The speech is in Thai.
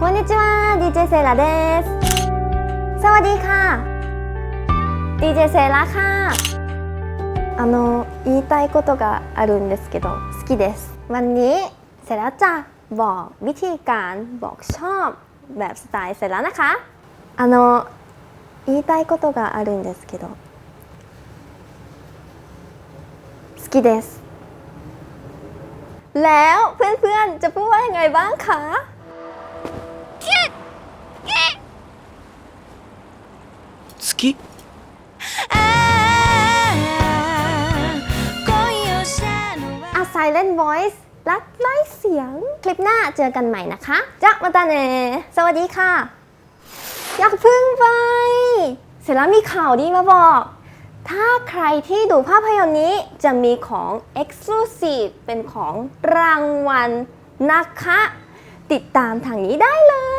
こんにちは DJ セイラですสวัสดีค่ะ DJ เซราค่ะあの言いたいことがあるんですけど好きですวันนี้เซราจะบอกวิธีการบอกชอบแบบสไตล์เซรานะคะあの言いたいことがあるんですけど好きですแล้วเพื่อนๆจะพูดว่ายังไงบ้างคะ 好き A Silent Voice รักไร้เสียง คลิปหน้าเจอกันใหม่นะคะจ๊ะมาตาเนสวัสดีค่ะ อยากพึ่งไป เสร็จแล้วมีข่าวดีมาบอก ถ้าใครที่ดูภาพยนตร์นี้จะมีของ Exclusive เป็นของรางวัลนะคะ ติดตามทางนี้ได้เลย